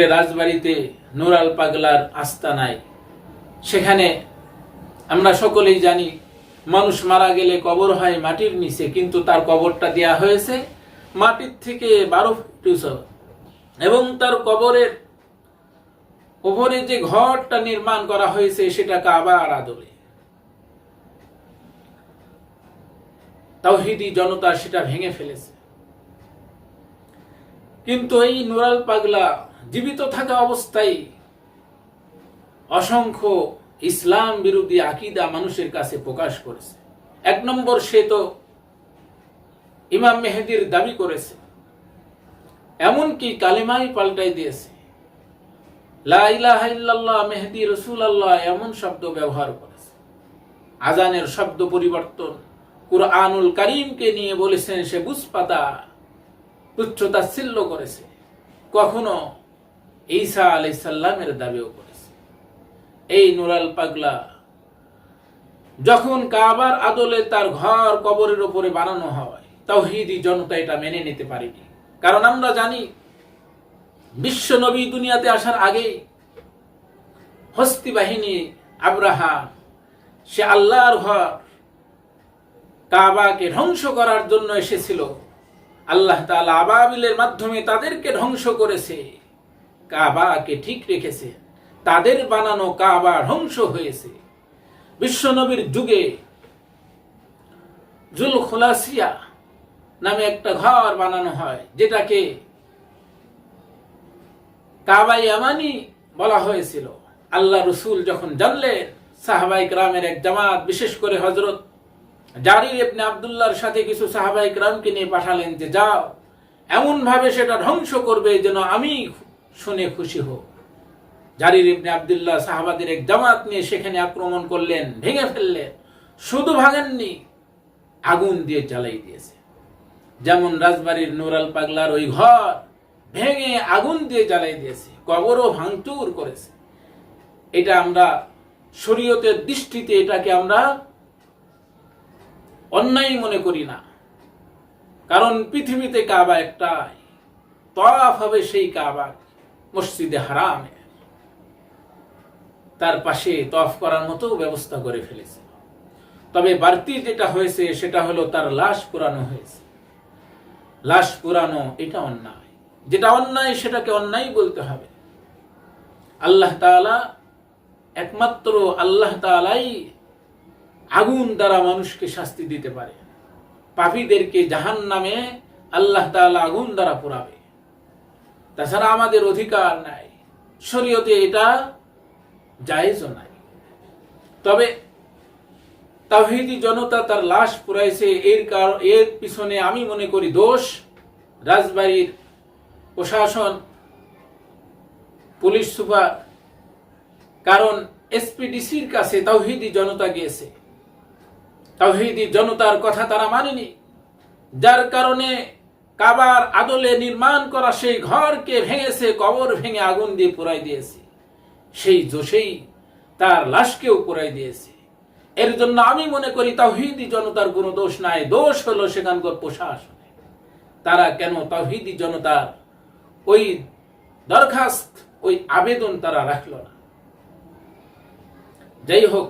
করে রাজবাড়িতে নুরাল পাগলার আস্তানায় সেখানে আমরা সকলেই জানি, মানুষ মারা গেলে কবর হয় মাটির নিচে, কিন্তু তার কবরটা দেয়া হয়েছে মাটির থেকে বারো ফুট এবং তার কবরের উপরে যে ঘরটা নির্মাণ করা হয়েছে, সেটা কাবার আদলে। তাওহিদি জনতা সেটা ভেঙে ফেলেছে। কিন্তু এই নুরাল পাগলা জীবিত থাকা অবস্থায় অসংখ্য ইসলাম বিরোধী আকিদা মানুষের কাছে প্রকাশ করেছে। এক নম্বর সে তো ইমাম মেহেদির দাবি করেছে, এমনকি কালিমাই পাল্টাই দিয়েছে। মেহেদি রসুল আল্লাহ এমন শব্দ ব্যবহার করেছে। আজানের শব্দ পরিবর্তন কুরআনুল করিমকে নিয়ে বলেছেন, সে বুঝপাতা তুচ্ছতাচ্ছিল্য করেছে। কখনো ঈসা আলাইসাল্লামের দাবিও করেছে। এই নুরাল পাগলা যখন কাবার আদলে তার ঘর কবরের উপরে বানানো হয় তাওহিদি জনতা এটা মেনে নিতে পারেনি। কারণ আমরা জানি, বিশ্ব নবী দুনিয়াতে আসার আগেই হস্তি বাহিনী আব্রাহা সে আল্লাহর ঘর কাবাকে ধ্বংস করার জন্য এসেছিল। আল্লাহ তাআলা আবাবিলের মাধ্যমে তাদেরকে ধ্বংস করেছে। কাবাকে ঠিক রেখেছে। তাদের বানানো কাবা ধ্বংস হয়েছে। বিশ্বনবীর যুগে জুল খুলাসিয়া নামে একটা ঘর বানানো হয়, যেটাকে কাবাই আমানি বলা হয়েছিল। আল্লাহ রসুল যখন জানলেন, সাহাবাই গ্রামের এক জামাত, বিশেষ করে হজরত জারির ইবনে আবদুল্লাহর সাথে কিছু সাহাবাই গ্রামকে নিয়ে পাঠালেন যে, যাও এমন ভাবে সেটা ধ্বংস করবে যেন আমি শুনে খুশি হোক। জারির ইবনে আবদুল্লাহ সাহাবাদের এক জামাত নিয়ে সেখানে আক্রমণ করলেন, ভেঙে ফেললেন, শুধু ভাঙেননি, আগুন দিয়ে জ্বালাই দিয়েছে। যেমন রাজবাড়ির নুরাল পাগলার ওই ঘর ভেঙে আগুন দিয়ে জ্বালাই দিয়েছে, কবরও ভাঙচুর করেছে। এটা আমরা শরীয়তের দৃষ্টিতে এটাকে আমরা অন্যায় মনে করি না। কারণ পৃথিবীতে কাবা একটাই তফ হবে সেই কাবা মসজিদে হারামে। তার পাশে তফ করার মতো ব্যবস্থা করে ফেলেছে। তবে বাড়তি যেটা হয়েছে, সেটা হলো তার লাশ পুরানো হয়েছে। লাশ পুরানো এটা অন্যায়। যেটা অন্যায়, সেটাকে অন্যায় বলতে হবে। আল্লাহ তাআলা একমাত্র আল্লাহ তাআলাই আগুন দ্বারা মানুষকে শাস্তি দিতে পারে। পাপীদেরকে জাহান নামে আল্লাহ তাআলা আগুন দ্বারা পোড়াবে। তাছাড়া আমাদের অধিকার নাই। শরীয়তে এটা জায়েজও নাই। তবে তাওহিদি জনতা তার লাশ পুরাইছে, এর কার এর পিছনে আমি মনে করি দোষ। রাজবাড়ির প্রশাসন, পুলিশ সুপার, কারণ এসপিডিসির কাছে তাওহিদি জনতা গিয়েছে। তাওহিদি জনতার কথা তারা মানেনি। যার কারণে কাবার আদলে নির্মাণ করা সেই ঘরকে ভেঙেছে, কবর ভেঙে আগুন দিয়ে পুরাই দিয়েছে। সেই জোশেই তার লাশকেও পুরাই দিয়েছে। এর জন্য আমি মনে করি তাওহিদি জনতার কোনো দোষ নাই, দোষ হলো সেখানকার প্রশাসনে। তারা কেন তাওহিদি জনতার ওই দরখাস্ত, ওই আবেদন তারা রাখল না? যাই হোক,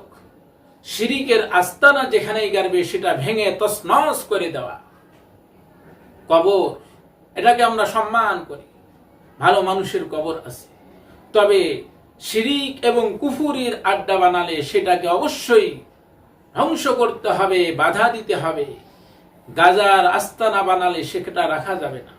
শিরিকের আস্তানা যেখানেই গারবে সেটা ভেঙে তসনস করে দেওয়া। কবর, এটাকে আমরা সম্মান করি। ভালো মানুষের কবর আছে। তবে শিরিক এবং কুফুরির আড্ডা বানালে সেটাকে অবশ্যই ধ্বংস করতে হবে, বাধা দিতে হবে। গাজার আস্তানা বানালে সেটা রাখা যাবে না।